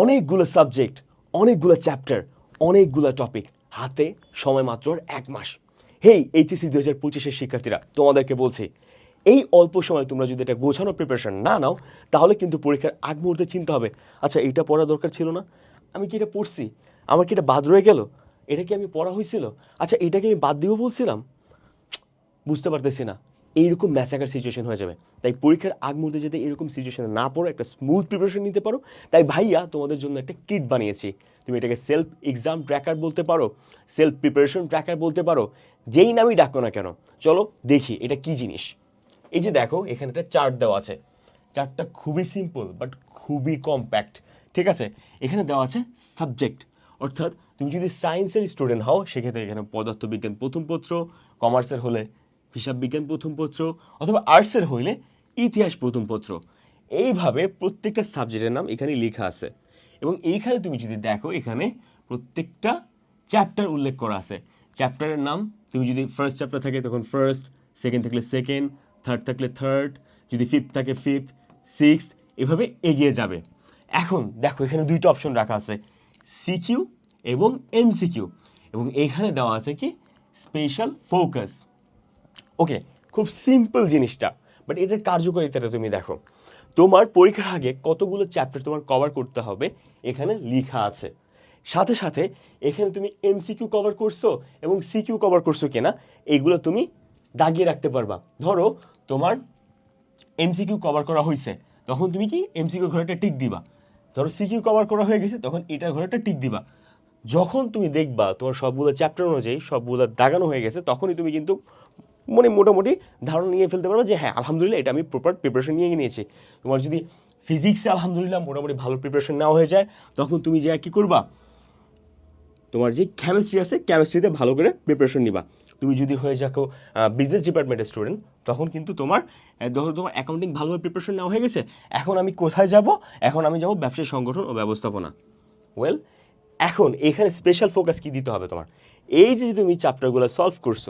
অনেকগুলো সাবজেক্ট, অনেকগুলো চ্যাপ্টার, অনেকগুলো টপিক, হাতে সময় মাত্র এক মাস। হেই, এইচএসসি দু হাজার পঁচিশের শিক্ষার্থীরা, তোমাদেরকে বলছি, এই অল্প সময় তোমরা যদি এটা গোছানো প্রিপারেশন না নাও, তাহলে কিন্তু পরীক্ষার আগ মুহূর্তে চিন্তা হবে আচ্ছা এইটা পড়া দরকার ছিল না? আমি কি এটা পড়ছি? আমার কি এটা বাদ রয়ে গেল? এটা কি আমি পড়া হয়েছিল? আচ্ছা এটাকে আমি বাদ দিব বলছিলাম? বুঝতে পারতেছি না। এইরকম ম্যাচাকার সিচুয়েশন হয়ে যাবে। তাই পরীক্ষার আগ মুহূর্তে যাতে এরকম সিচুয়েশনে না পড়ো, একটা স্মুথ প্রিপারেশন নিতে পারো, তাই ভাইয়া তোমাদের জন্য একটা কিট বানিয়েছি। তুমি এটাকে সেলফ এক্সাম ট্র্যাকার বলতে পারো সেলফ প্রিপারেশন ট্র্যাকার বলতে পারো, যেই নামই ডাকো না কেন, চলো দেখি এটা কি জিনিস। এই যে দেখো, এখানে একটা চার্ট দেওয়া আছে। চার্টটা খুবই সিম্পল বাট খুবই কম্প্যাক্ট ঠিক আছে? এখানে দেওয়া আছে সাবজেক্ট অর্থাৎ তুমি যদি সায়েন্সের স্টুডেন্ট হও, সেক্ষেত্রে এখানে পদার্থবিজ্ঞান প্রথম পত্র কমার্সের হলে হিসাব বিজ্ঞান প্রথম পত্র অথবা আর্টসের হইলে ইতিহাস প্রথম পত্র। এইভাবে প্রত্যেকটা সাবজেক্টের নাম এখানে লেখা আছে। এবং এইখানে তুমি যদি দেখো, এখানে প্রত্যেকটা চ্যাপ্টার উল্লেখ করা আছে। চ্যাপ্টারের নাম, তুমি যদি ফার্স্ট চ্যাপ্টার থাকে, তখন ফার্স্ট সেকেন্ড থাকলে সেকেন্ড থার্ড থাকলে থার্ড যদি ফিফথ থাকে ফিফথ সিক্সথ এভাবে এগিয়ে যাবে। এখন দেখো, এখানে দুইটা অপশন রাখা আছে সিকিউ এবং এমসিকিউ এবং এইখানে দেওয়া আছে কি? স্পেশাল ফোকাস ওকে খুব সিম্পল জিনিসটা বাট এটার কার্যকারিতাটা তুমি দেখো। তোমার পরীক্ষার আগে কতগুলো চ্যাপ্টার তোমার কভার করতে হবে, এখানে লেখা আছে। সাথে সাথে এখানে তুমি এমসিকিউ কভার করছ এবং সিকিউ কভার করছ কিনা, এগুলো তুমি দাগিয়ে রাখতে পারবা। ধরো, তোমার এমসিকিউ কভার করা হয়েছে তখন তুমি কি এমসিকিউ ঘরেটা টিক দিবা? ধরো সিকিউ কভার করা হয়ে গেছে, তখন এটার ঘরেটা টিক দিবা। যখন তুমি দেখবা তোমার সবগুলো চ্যাপ্টার অনুযায়ী সবগুলো দাগানো হয়ে গেছে, তখনই তুমি কিন্তু মানে মোটামুটি ধারণা নিয়ে ফেলতে পারবে যে হ্যাঁ আলহামদুলিল্লাহ এটা আমি প্রপার প্রিপারেশন নিয়ে নিয়েছি। তোমার যদি ফিজিক্সে আলহামদুলিল্লাহ মোটামুটি ভালো প্রিপারেশন নেওয়া হয়ে যায়, তখন তুমি যে কী করবা? তোমার যে কেমিস্ট্রি আছে কেমিস্ট্রিতে ভালো করে প্রিপারেশন নিবা। তুমি যদি হয়ে যাকো বিজনেস ডিপার্টমেন্টের স্টুডেন্ট তখন কিন্তু তোমার ধরো তোমার অ্যাকাউন্টিং ভালোভাবে প্রিপারেশন নেওয়া হয়ে গেছে, এখন আমি কোথায় যাব? এখন আমি যাব ব্যবসায়ী সংগঠন ও ব্যবস্থাপনা। ওয়েল এখন এখানে স্পেশাল ফোকাস কি দিতে হবে তোমার? এই যে তুমি চ্যাপ্টারগুলো সলভ করছ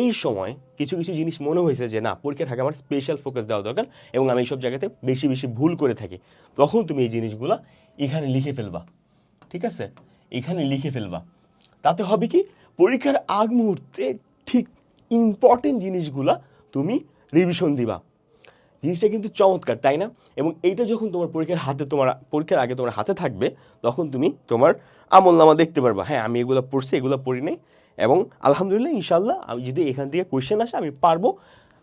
এই সময় কিছু কিছু জিনিস মনে হয়েছে যে, না পরীক্ষার আগে আমার স্পেশাল ফোকাস দেওয়া দরকার এবং আমি এইসব জায়গাতে বেশি বেশি ভুল করে থাকি। তখন তুমি এই জিনিসগুলো এখানে লিখে ফেলবা, ঠিক আছে? এখানে লিখে ফেলবা। তাতে হবে কি? পরীক্ষার আগ মুহূর্তে ঠিক ইম্পর্টেন্ট জিনিসগুলা তুমি রিভিশন দিবা। জিনিসটা কিন্তু চমৎকার, তাই না? এবং এইটা যখন তোমার পরীক্ষার হাতে তোমার, পরীক্ষার আগে তোমার হাতে থাকবে, তখন তুমি তোমার আমল নামা দেখতে পারবা। হ্যাঁ আমি এগুলো পড়ছি, এগুলো পড়ি নাই। এবং আলহামদুলিল্লাহ ইনশাল্লাহ আমি যদি এখান থেকে কোয়েশ্চেন আসে, আমি পারব।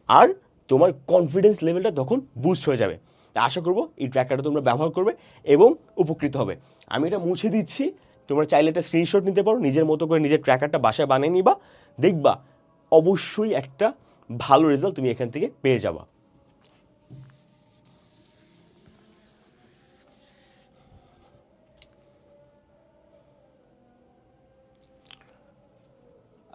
আর তোমার কনফিডেন্স লেভেলটা তখন বুস্ট হয়ে যাবে। তা আশা করব এই ট্র্যাকারটা তোমরা ব্যবহার করবে এবং উপকৃত হবে। আমি এটা মুছে দিচ্ছি। তোমরা চাইলে একটা স্ক্রিনশট নিতে পারো, নিজের মতো করে নিজের ট্র্যাকারটা বাসায় বানিয়ে নিবা। দেখবা, অবশ্যই একটা ভালো রেজাল্ট তুমি এখান থেকে পেয়ে যাবা।